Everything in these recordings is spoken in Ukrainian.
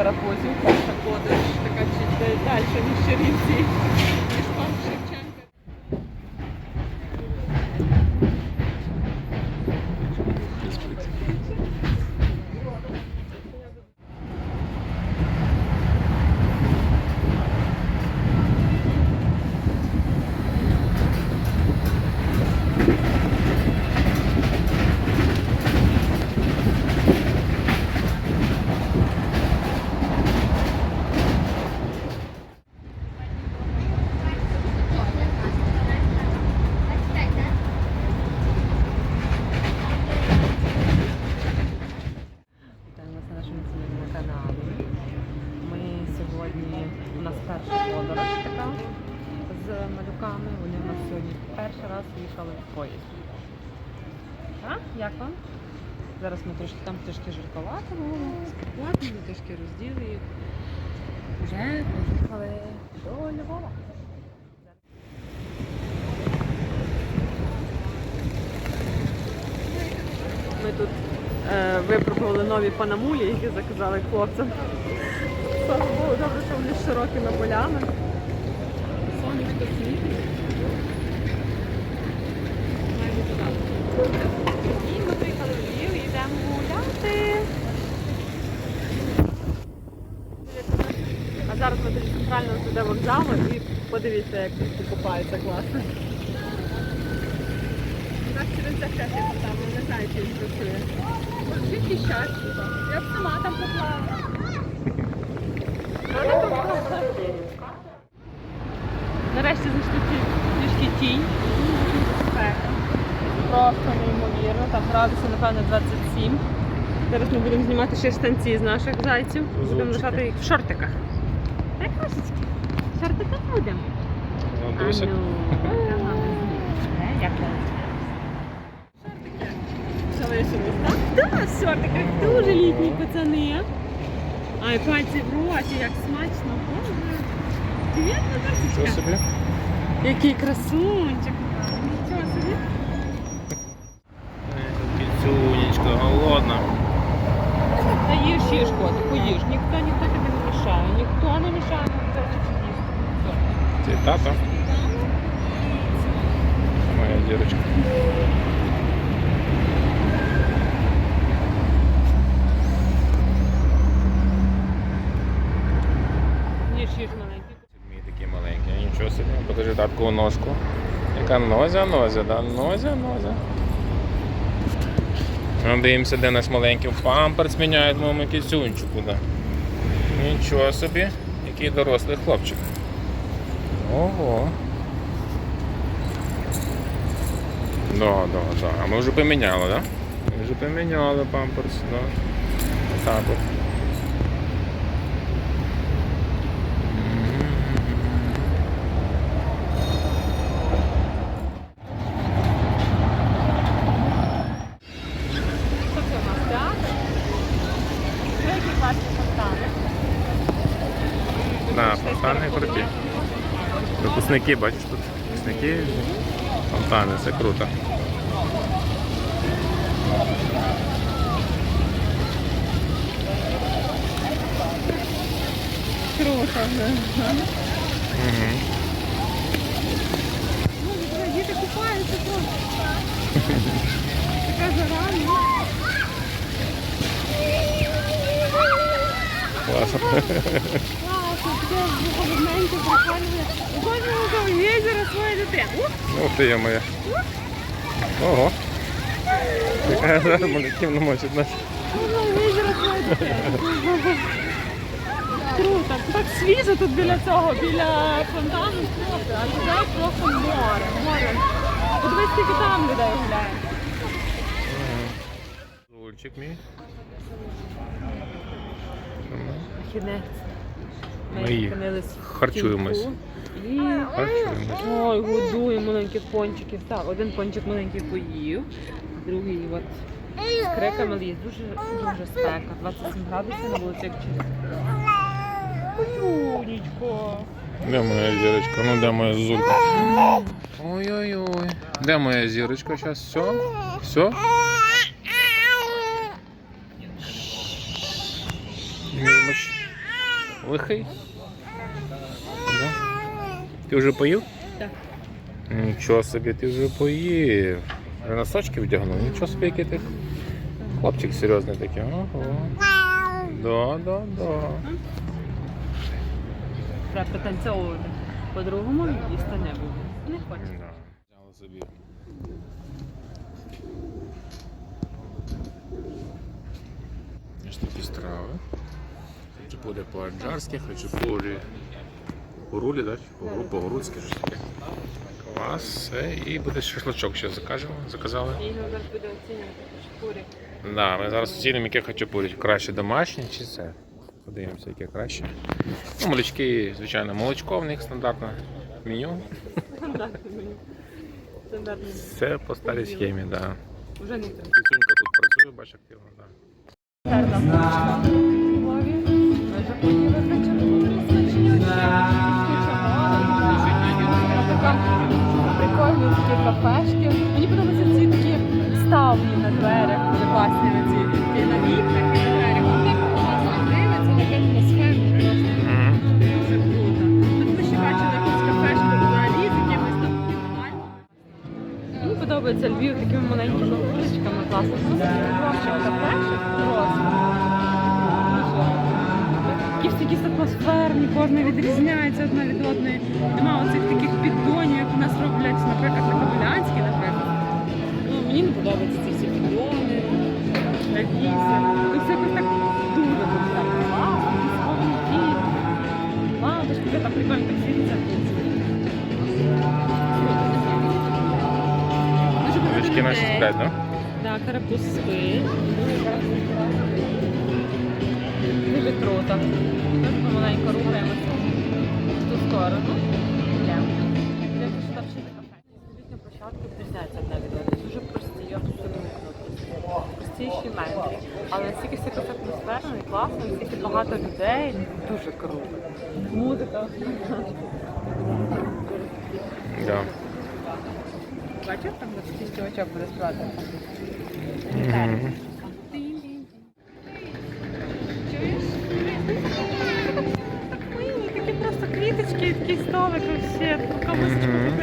карапузів. Перша подорож така чуть далі, ніж Чернівці, ніж парк Шевченка. Вітаємо вас на нашому національному каналі. Ми сьогодні, у нас перша подорож така з малюками. Вони у нас сьогодні перший раз їхали в поїзді. А? Як вам? Зараз ми трошки там трішки жарковато було, спекотно, ми трішки розділи їх. Вже поїхали до Львова. Ми тут е, випробували нові панамулі, які заказали хлопцям. Слава Богу, добре, що вони з широкими полями. Сонечко світить. І ми приїхали в Львів йдемо гуляти. А зараз ми до центрального туди вокзалу і подивіться, як тут купаються класно. Так через захрест я там, не знаю, чи він працює. Звідки щастя? Я б сама там поплавала. Нарешті знайшли ті трішки тінь. Спека. Просто Там напевно, 27. Зараз ми будемо знімати ще штанці з наших зайців. Будемо лишати їх в шортиках. Так, кошечки? В шортиках будемо. Так? Так, в шортиках дуже літні пацани. Ай, пальці в роті, як смачно. Боже. Привіт, Наташечка. Який красунчик. Тата. Моя дірочка. Їж, їж маленький. Мій такий маленький. Нічого собі. Покажи татку ножку. Яка нозя, нозя, да? Нозя, нозя. Ну, дивимося, де наш маленький памперс міняють моєму кіцюнчику. Да. Нічого собі, який дорослий хлопчик. Ого. Да, да, да. А ми вже поміняли, да? Ми вже поміняли памперс, да. Так от. Випускники, бачиш тут? Випускники, фонтани, це круто. Круто. Угу. Боже, діти купаються просто. Така жара. ну. Класно. Таке голубненьке, прикольне. У кожного озеро своє дитина. Ух, Ну ти є моя. Ого. Малюків намочить нас. озеро своє дитина. Круто. Так свіжо тут біля цього, біля фонтану. А людей просто море, море. Подивись, скільки там людей гуляє. Зульчик мій. Кінець. Ми харчуємось. І Харчуємось. ой, годуємо маленьких пончиків. Так, один пончик маленький поїв, другий от з криками ліз. Дуже дуже спека. 27 градусів на вулиці як через. Юнічко. Де моя зірочка? Ну де моя зулька? Ой-ой-ой. Де моя зірочка? Зараз все? Все? Мілмоч. Лихий? Да? Ти вже поїв? Так. Нічого собі, ти вже поїв. Носочки вдягнув, нічого собі, який ти хлопчик серйозний такий. Ого. Да, да, да. Треба пританцьовувати. По-другому їсти не буде. Не хоче. Да. Взяли собі. Ось такі страви. Хочу буде по-аджарськи, хочу по рулі, да? По- по-грудськи щось. Клас. І буде шашлачок ще закажемо, заказали. І його зараз буде оцінювати. Да, ми зараз оцінимо, яке хачапурі. Краще домашнє чи це. Подивимося, яке краще. Ну, молочки, звичайно, молочко в них стандартне меню. Стандартний меню. Стандартний. Все по старій схемі, так. Да. Вже не треба. Кисунька тут працює, бач активно, так. Да. Прикольні такі кафешки. Мені подобаються ці такі ставні на дверях, дуже класні на ці такі на вікнах на дверях. Вони класно дивиться. Дуже круто. Тут ми ще бачили якусь кафешку взагалі з якимось там подобається Львів такими маленькими вуличками класно. Просто кафешок просто. Кожна відрізняється одна від одної. Нема оцих таких піддонів, як у нас роблять, наприклад, на Кобилянській, наприклад. Ну, мені не подобаються ці всі піддони, навіси. Ну, все якось так дуже дуже так класно, військові Лампочки, там прикольно так світиться. Дуже багато наші людей. Да, карапуз спить. багато людей. Дуже круто. Музика. Да. Бачив, там такий чувачок буде співати. Мгм. Чуєш? Так мило, такі просто квіточки, такий столик вообще, кавусечку Мгм.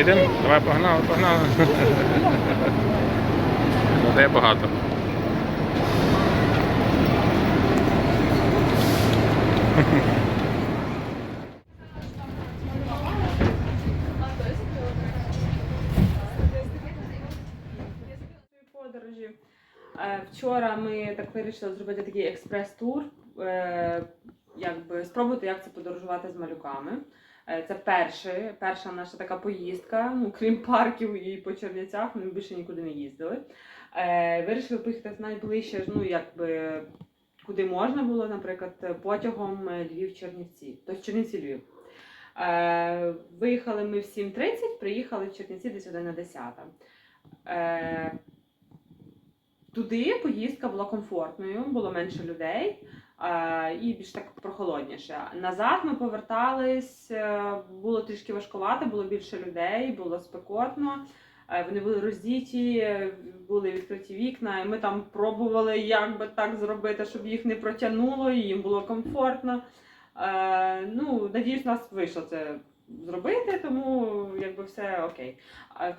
Їдемо? Давай погнали, погнали. Людей багато. подорожі. Е, Вчора ми так вирішили зробити такий експрес-тур, е, якби спробувати, як це подорожувати з малюками. Е, Це перше, перша наша така поїздка, ну, крім парків і по Чернівцях, ми більше нікуди не їздили. Е, Вирішили поїхати найближче, ну якби куди можна було, наприклад, потягом Львів-Чернівці, тобто Чернівці-Львів. Е, Виїхали ми в 7.30, приїхали в Чернівці десь 1 на 10. Е, Туди поїздка була комфортною, було менше людей е, і більш так прохолодніше. Назад ми повертались, е, було трішки важкувато, було більше людей, було спекотно. Е, Вони були роздіті, були відкриті вікна, і ми там пробували, як би так зробити, щоб їх не протягнуло, і їм було комфортно. Е, ну, надіюсь, нас вийшло це зробити, тому якби все окей.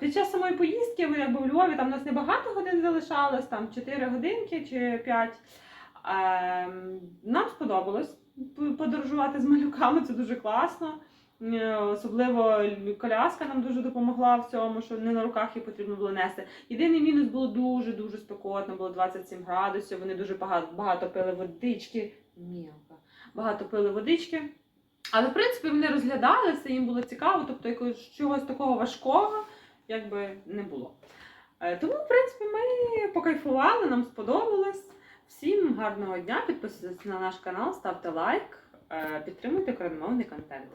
Під час самої поїздки ми якби в Львові там нас небагато годин залишалось, там 4 годинки чи 5. Ем, нам сподобалось подорожувати з малюками, це дуже класно. Е, Особливо коляска нам дуже допомогла в цьому, що не на руках її потрібно було нести. Єдиний мінус було дуже дуже спекотно, було 27 градусів. Вони дуже багато, багато пили водички. Мілка. Багато пили водички. Але в принципі вони розглядали, все їм було цікаво, тобто якогось чогось такого важкого якби не було. Е, Тому, в принципі, ми покайфували, нам сподобалось. Всім гарного дня, підписуйтесь на наш канал, ставте лайк, е, підтримуйте коронмовний контент.